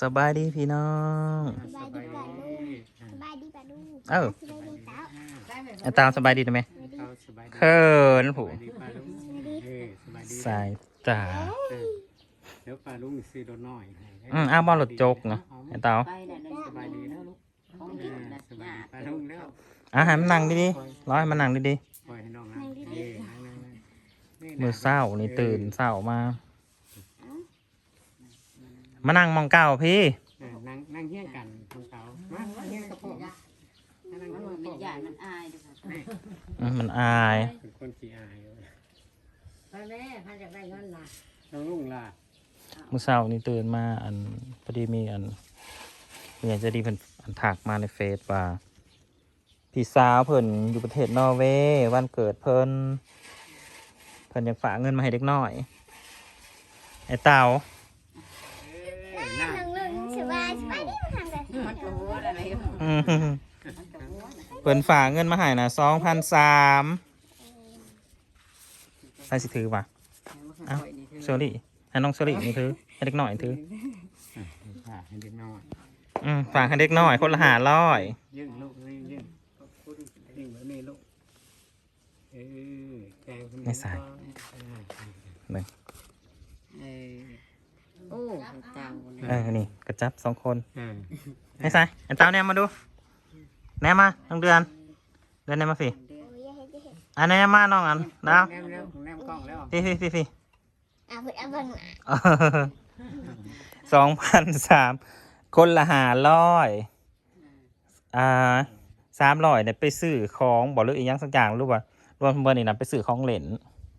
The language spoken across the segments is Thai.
สบายดีพี่น้องสบายดีป่ะลูกสบายดีป่ะลูกเอ้าสบายดีเต้าไอ้ตามสบายดีไหมเขาสบายดีเขินสผู้บายดีป้าลุงเออสบายดีสายตาเออเดี๋ยวป้าลุงซื้อรถน้อยให้อืมเอาบอลรถจกนะไอ้เตาไปเนี่ยนั่นสบายดีแล้วลูกของเอเด็กอนะสบายญาดีติป้าลุงแล้วอะให้มันนั่งดีๆร้อยให้มันนั่งดีปล่อยให้น้องนะเออนั่งๆๆๆมือเศร้านี่ตื่นเศร้ามา มานั่งมองเก้าพี่เออนั่งนั่งเฮี้ยงกันของเขามานั่งเฮี้ยงกับพ่อมานั่งมันกับว่าพ่มัอนญาติมันอายด้วยค่ะนี่อืมมันอายเป็นคนขี้อายไปแม่พันจากได้เงินนะน้องลุงล่ะมือเศร้านี่ตื่นมาอันพอดีมีอันมีอยากจะดีเพิ่นอันถักมาในเฟซว่าพี่สาวเพิ่นอยู่ประเทศนอร์เวย์วันเกิดเพิ่นเพิ่นอยากฝากเงินมาให้เด็กน้อย ไอ้เต่า เพิ่นฝากเงินมาให้นะสองพันสามใครสิถือป่ะเอ้านี่คือเชอรี่ให้น้องเชอรี่นี่ถือให้เด็กน้อยถือฝากให้เด็กน้อยอืมฝากให้เด็กน้อยคนละหาร้อยยื่นลูกยื่นยื่นขอบคุณยื่นแบบนี้ลูกเออแกงคนนี้ก็อ่าเออโอ้เต่าเออนี่กระจับสองคนอ่าให้ใส่ไอ้เต้าเนี่ยมาดู แนมมาน้องเดือน เดือนแนมมาสิโอ้ยให้ได้เห็นอันแนมมาน้องอันดาวแนมแล้วแนมกล้องแล้วพี่พี่พี่พี่อะเพื่อนเอาเบิ่งอะสองพันสามคนละหาร้อยอ่าสามร้อยเนี่ยไปซื้อของบอกหรืออีกอย่างสักอย่างรู้ป่ะรวมเบอร์นี่นะไปซื้อของเล่น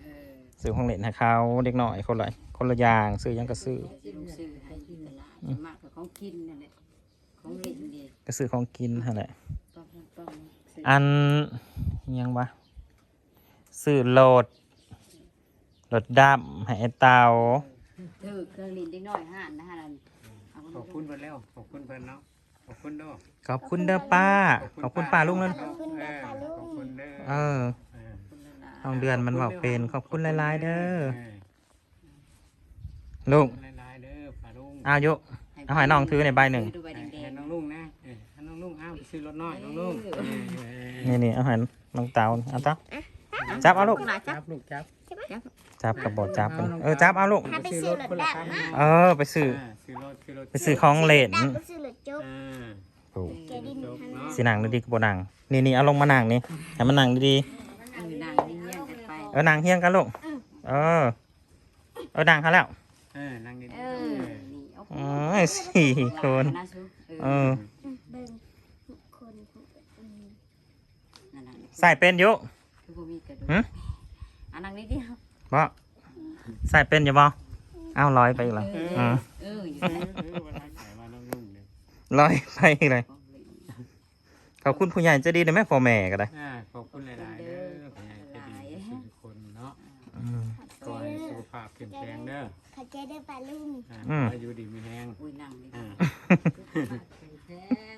เออซื้อของเล่นให้เขาเด็กหน่อยคนละคนละอย่างซื้อหยังก็ซื้อที่ลูกซื้อให้ที่ตลาดมากกับของกินนั่นแหละ ของเล่นดีก็ซื้อของกินนั่นแหละป้อมป้อมซื้ออันอิหยังวะซื้อโหลดโหลดดำให้ไอ้เตาถือเครื่องลิ้นเด็กน้อยห้านนะฮะนั่นเอาขอบคุณเพิ่นแล้ว ขอบคุณเพิ่นเนาะ ขอบคุณเด้อขอบคุณเด้อป้า ขอบคุณป้าลุงนั่นขอบคุณเด้อขอบคุณเด้อเออเออน้องเดือนมันบอกเป็น ขอบคุณหลายๆเด้อเออลุงขอบคุณหลายๆเด้อป้าลุงอายุเอาให้น้องถือในใบหนึ่งดูใบแด ให้งน้องลุงนะเออให้น้องลุงเอาไปซื้อรถน้อยน้องลุงเออนี่นี่เอาให้น้องเตาเอาเตาจับเอาลูก จับลูกจับจับกับบอจับกันเออจับเอาลูกถ้าไปซื้อรถดับนะเออไปซื้ออ่าซื้อรถซื้อรถไปซื้อของเล่นดับไปซื้อรถจกอ่าโอ้แกดินจบทางเนาะสิหนังดีๆกับบนังนี่นี่เอาลงมานั่งนี่ให้มันนั่งดีๆเออนางนี่เงี้ยกันไปๆเออนั่งเฮี้ยงกันลูกเออเออนั่งเขาแล้วเออนั่งดีๆเอเอออนี่เอาอ๋อสี่คนนะซุเอเอ อ อ เบิ่งคนอืม นั่นน่ะ ใส่เป็นอยู่คือบ่มีกระดูหึกอันนั้นนิดเดียวบ่ใส่เป็นอยู่บ่เอาร้อยไปอีกแล้วอืมเอออยู่เอนะอเออวันนั้นขายมาน้องลุงเนี่ยร้อยไปอีกเลยขอบคุณผู้ใหญ่ใจะดีนะแม่พ่อแม่ก็ได้ อ่าขอบคุณหลายๆเด้อขอให้ใจดีทุกคนเนาะอืมขอให้สุขภาพเข้มแข็งเด้อเข้าใจได้ป่ะลุงอ่าอืม อายุดีมีแรงอุ้ยนั่งนี่อ่า แพงอ่าเก่ง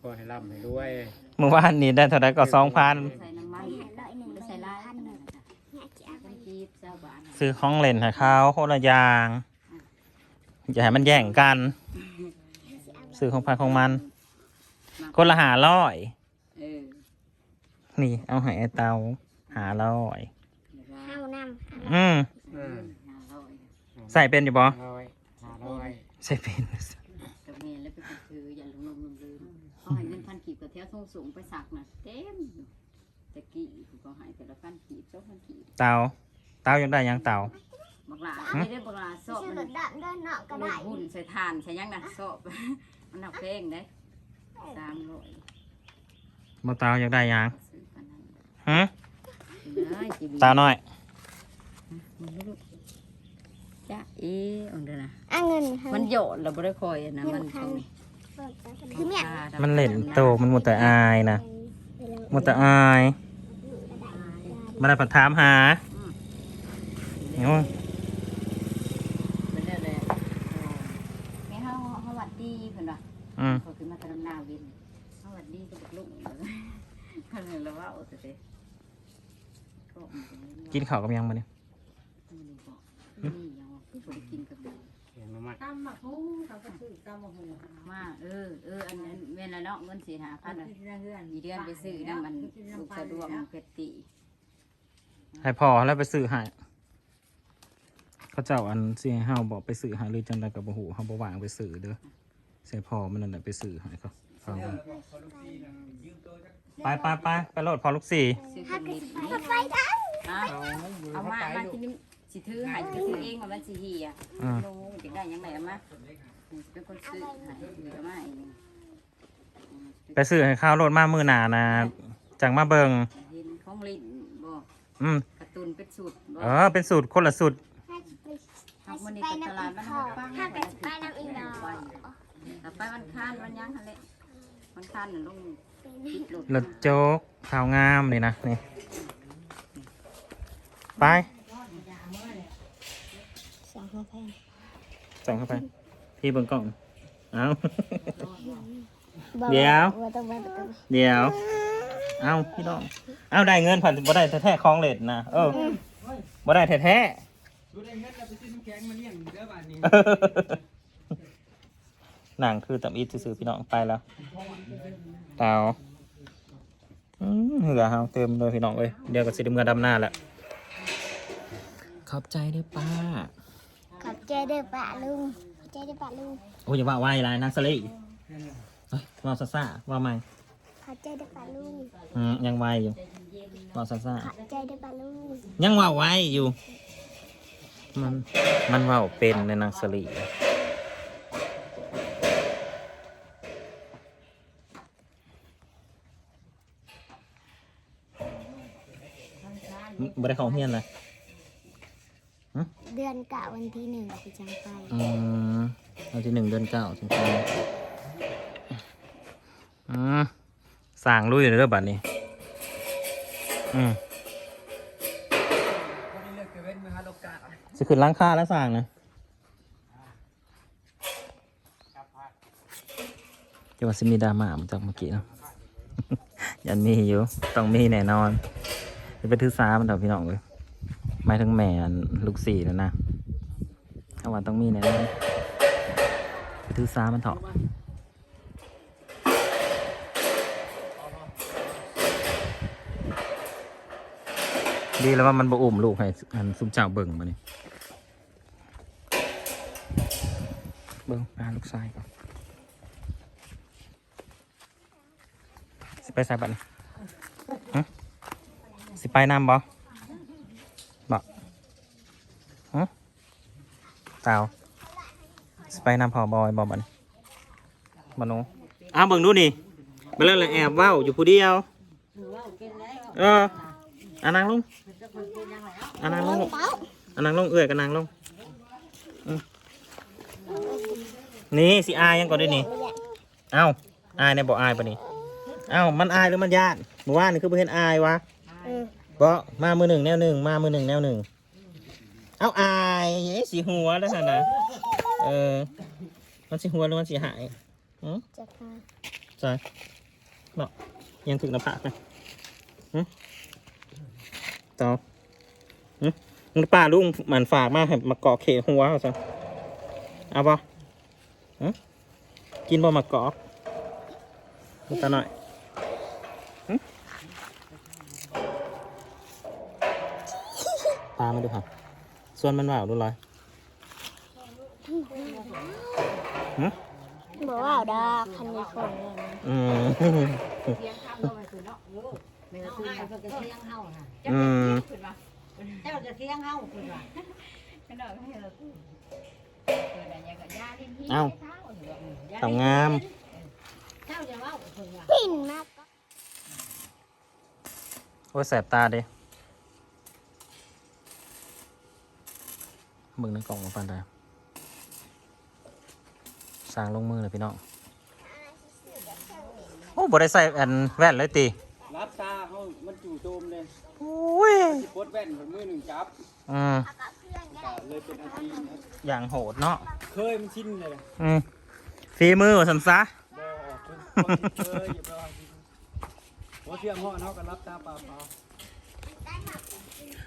ขอให้ร่ำให้รวยเมื่อวานนี้ได้เท่าไหร่ก็สองพันๆใส่น้ำมันไปหาร้อยหนึ่งไม่ร้ใส่อยลายพันขหนานึ่ดงนั้นน่ะเนี่ยจะเอาไปมันจีบเจ้าบ้านน่ะซื้อของเล่นให้เขาคนละอย่างอย่าให้มันแย่งกันซื้อของใครของมัน คนละหาร้อยเออนี่ เอาให้ไอ้เตาหาร้อยเข้านำอืมเออห้าร้อยใส่เป็นอยู่บ่ห้าร้อยห้าร้อยใส่เป็นกับเมนแล้วไปซื้ออย่าลงลงลืมลืม เขาให้เงินพันกีบกับเที่ยวส่งสูงไปสักน่ะเต็มอยู่ตะกี้เขาให้แต่ละพันกีบสองพันกีบเตาเตายังได้ยังเตาบักหลาไม่ได้บักหลาสอบซื้อมัรนถดับด้วยเนาะก็ลูได้กหุ่นใส่ทานใส่ยังนะสอบ มันหนักเพลงได้สามร้อยบ่เตายังได้ยังซื้อปานนั้นฮะได้จีบีเตาน้อยมันไม่รู้จ้าเอ๋อันเดียวนะ อะเงินให้มันโยนเราไม่ได้คอยอะนะมันคง คือเมียมันเล่นโตมันหมดแต่อายนะหมดแต่อายมาได้ผัดถามหาโอ้ยเป็นเรื่องเลยแม่เขาเขาหวัดดีเพิ่นว่าอืมเขาขึ้นมาตอนหน้าวินเขาหวัดดีกับลูกเลยเพิ่นเลยว่าโอ้แต่เด้ก็มันเป็นเรื่องกินข้าวกับยังมาเนี่ยนี่บอกนี่ยังว่าบ่ได้กินกับเสียง หน่อไม้มาตำหมักหุ้งเขาก็ซื้อตำหมักหุ้งมาเออเอออันนั้นแม่นละเนาะเงินสี่หาพัพันนน่ะเดือนเดือนอีเดือนไปซื้อนั่นมันลูกสะดวกเพชรติให้พอแล้วไปซื้อให้เขาเจ้าอันสิให้เฮาบอกไปซื้อให้หรือจังไดก็บ่ฮู้เฮาบ่ว่างไปซื้อเด้อใส่พอมันนั่นแหละไปซื้อให้เขาฟังเบิ่งไปไปไปไปโหลดพอลูกสี่ซื้อเครื่องลิตรรถไฟดังอะเอามามาที่นี่ สิถือให้จะซื้อเองว่ามันสิเหีอะอืม โลจะได้ยังไงเอามาเป็นคนซื้อให้หรือมาเองไปซื้อให้ข้าวโหลดมามื้อหน้านะจังมาเบิ่งเห็นของลินบ่อืมการ์ตูนเป็นสูตรบ่เออเป็นสูตรคนละสูตรถ้าจะไปทำมันนี่ตลาดมันถ้าปังถ้าจะไปน้ำอีกดอกแต่ไปวันค้านวันยังหั่นแหละวันค้านน่ะลงติดรถรถโจ๊กข้าวงามนี่นะนี่ไป สั่งมาแพงส่องเข้าไป พี่เบิ่งกล้อง เอา เดี๋ยวว่าต้องไปประตูเดี๋ยว เอาพี่น้อง เอาได้เงินผ่านบ่ได้แท้ๆคลองเลดนะ เออบ่ได้แท้ดูได้เงินเราไปซื้อน้ำแข็งมาเลี้ยงเด้อบ้านนี้ๆ หนังคือตับอีทซื้อๆพี่น้องไปแล้วเตาอืมเหลือเฮาเติมเลยพี่น้องเอ้ยเดี๋ยวก็สิได้เมื่อดำหน้าแล้วขอบใจด้วยป้า ขอบใจเด้อป้าลุงขอบใจเด้อป้าลุงโอ้ยอย่าว่าไวไรนางสลีเฮ้ยว่าซาซ่าว่าไม่ขอบใจเด้อป้าลุงอืมยังไวอยู่ว่าซาซ่าขอบใจเด้อป้าลุงยังว่าไวอยู่ มันมันว่าเป็นในนางสลีบ่ได้ของเฮียนเลย เดือนเก่าวันที่หนึ่งสิจังไปอืมวันที่หนึ่งเดือนเก้าจริงๆอืมสั่งลุยเลยเด้อบัดนี้ อืมคนนี้เลือกเก็บเว้นมาหาโลกาสิขึ้นล้างค่าแล้วสั่งนะจะว่าสิมีดราม่ามาจากเมื่อกี้เนาะยันมีอยู่ ต้องมีแน่นอนจะไปถือสามันเถอะพี่น้องเลย หมายถึงแม่ลูกสี่แล้วนะถ้าว่าต้องมีแน่นอนไปถือสามันเถอะดีแล้วว่ามันบ่อุ้มลูกให้อันซุ่มเจ้าเบิ่งมานี่เบิ่งอ่าลูกชายก่อนสิไปใส่บัตรนี่ฮะสิไปน้ำบ่บ่ฮะเต่าสิไปนำพอบอยบ่บัตรนี่บ่หนูอ้าวเบิ่งดูนี่มาแล้วเลยแอบเว้าอยู่ผู้เดียวหรือว่ากินแล้วเอออันนางลงจะคนกินยังไงอันนางลงลูกอันนางลงเอื้อยกันนางลงอืมนี่สิอายยังก่อนด้วยนี่เอ้าอายเนี่ยบอกอายปะนี่เอ้ามันอายหรือมันญาติเมื่อวานนี่คือเพื่อนอายวะเออบ่มามือหนึ่งแนวหนึ่งมามือหนึ่งแนวหนึ่ง เอาอายเอ้ยสีหัวแล้วท่านนะเออ มันสีหัวหรือมันสีหายอืมจะมาใช่บอกยังถึงหน้าผากนะหืมต่อหืมมึงป้าลุงหมันฝากมาให้มาเกาะเขหัวเขาซะเอาปะหืมกินบ่มาเกาะนิดหน่อยหืมปลามาดูค่ะ ส่วนมันว่าวดูเลยหืมบอกว่าเอาดอกคันมีคนเลยนะอืมเลี้ยงข้าวก็ไปคือเนาะลูกไม่ต้องให้เพื่อจะเลี้ยงข้าวนะอืมเจ้าจะเลี้ยงข้าวคือว่าก็ดอกให้เราเกิดอะไรอย่างกับยาที่พี่เอ้าสาวงามเจ้าจะว่าคือว่าปิ่นมากโอ้ยแสบตาดิ เบิ่งในกล่องมาปันได้สร้างลงมือเลยพี่น้องโอ้บ่ได้ใส่แอนแว่นเลยติรับตาเขามันจู่โจมเลยโอ้ยสิปลดแว่นผมมือหนึ่งจับอืมก็เลยเป็นอาชีพนะอย่างโหดเนาะเคยมันชินเลยอืมฝีมือว่าสันซะบ่ออกทุกคนเคยอย่าไปว่าหัวเสียงห่อเขาก็รับตาเปล่าเปล่า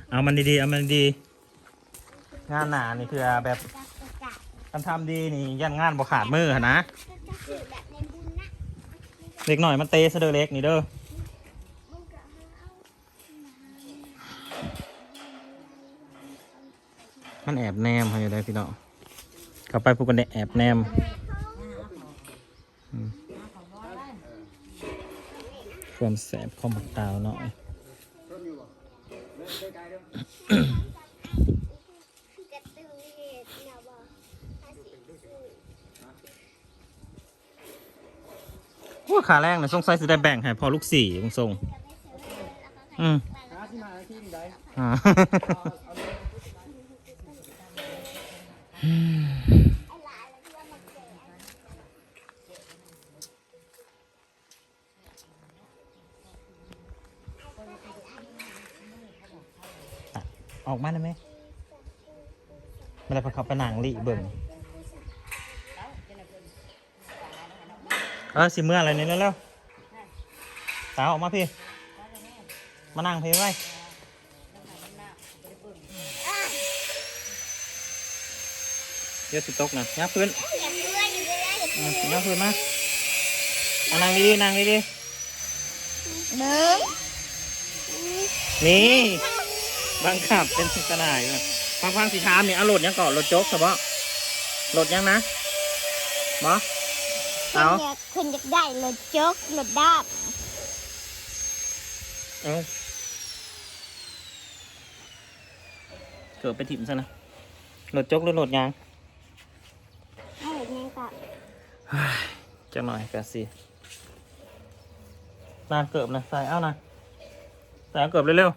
เอามันดีๆเอามันดีๆ งานหนานี่คือแบบคันทำดีนี่ยันงานบ่ขาดมือหั่นนะก็คือแบบในบุญนะเล็กหน่อยมันเตะซะเด้อเล็กนี่เด้อมึงก็เอามันแอบแนมให้ได้พี่น้องเข้าไปพวกกันได้แอบแนมอืมความแสบของบักตาวหน่อย ต้นอยู่บ่เลิกใกล้ๆเด้อ คือกระตือเหตุนะบอกภาษีซื้อ ว่าขาแรงนะสงสัยจะได้แบ่งให้พอลูกสี่มึงส่งอืมอ่าไอ้หลานแล้วที่ว่ามันแก่อกมาได้ไหมไม่ได้พาเขาไปหนังลิเบิ่ง เออสิเมื่ออะไรนี่เร็วๆสาวออกมาพี่ มานั่งพี่ไว้เดี๋ยวสิตกนะยับพื้นอย่าเพื่อนอย่าเพื่อนอย่าอืมยับพื้นมาเอานั่งดีๆนั่งดีเบิ้งๆนี่บังคับเป็นกระดาษเลยฟังฟังๆสีชามนี่เอาโหลดยังก่อนโหลดโจ๊กเฉพาะโหลดยังนะบอคุณ เอาอยากคุณอยากได้รถจกรถดาบเอาเกิดไปถิ่มซะนะโหลดโจ๊กหรือโหลดยางให้แบบนี้ก็จังหน่อยกะสินานเกิบนะใส่เอานะใส่เอาเกิบเร็ว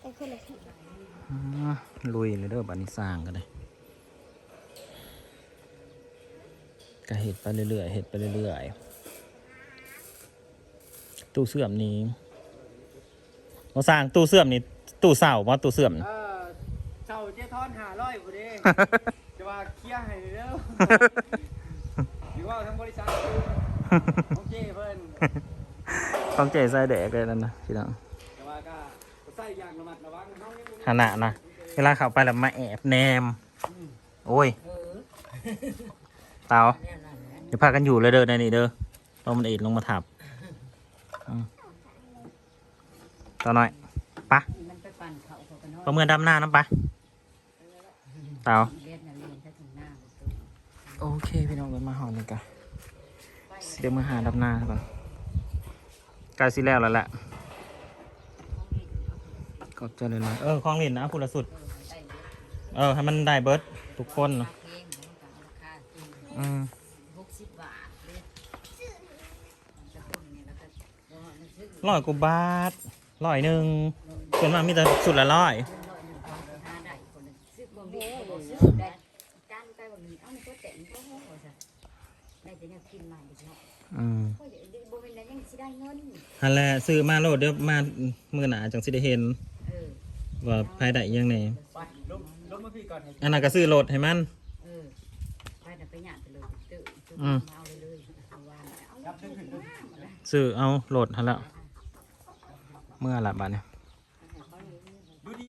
แต่คุณละสิๆอ่าลุยเลยเด้อบันนี้สร้างกันเลย ก็เห็ดไปเรื่อยๆเห็ดไปเรื่อยๆตู้เสื่อมนี้เราสร้างตู้เสื่อมนี่ตู้เสาว่าตู้เสื่อมนี่เออเช่าเจ๊ทอนหาร้อยผู้เด้ จะว่าเคลียร์ให้เด้อหรือว่าทั้งบริษัทโอเคเพิ่นของเจใส่แดกเลยนั่นนะพี่น้องแต่ว่าก็ใส่อย่างระมัดระวังน้องยังบ่มีขนาดนะเวลาเข้าไปแล้วมาแอบแนม โอ้ย เตาเดี๋ยวพากันอยู่เลยเด้อในนี่เด้อลงมันเอ็ดลงมาถับต่อหน่อยปะปปั่นเขาเขากันเนาะประเมินดำหน้าน้ำปะเตาเรียโอเคพี่น้องเดินมาหอนี่กันเดี๋ยวมาหาดำหน้าก่อนใกล้สิแล้วแล้วแหละก็เจอเลยนะเออคลองหลินนะพูดละสุด เออ ให้มันได้เบิร์ดทุกคนเนอะ อืมหกสิบบาทเลยจะต้นนี่แล้วก็มันซื้อร้อยกว่าบาทร้อยหนึ่งส่วนมากมีแต่สุดละร้อยร้อยหนึ่งพันหาได้คนนึงซื้อบ่มีบ่ซื้อได้จานไปบ่มีเอามันก็แต่งก็โหซะได้แต่เนี่ยกินมาอีกเนาะอืมโอ้ยบ่เป็นได้ยังสิได้เงินฮันแหละซื้อมาโลดเดี๋ยวมามือหนาจังสิได้เห็น เออว่าภายได้อิหยังไงไปลงลงมาพี่ก่อนให้อันนั้นก็ซื้อโลดให้มัน เออไปน่ะไปหยาดไปเลยตื้ อตื้ออืมมาเอาเลยเลยเอาวางเอายับดึงขึ้นดึงซื้อเอาโหลดฮะแล้วเมื่อละบาทเนี่ย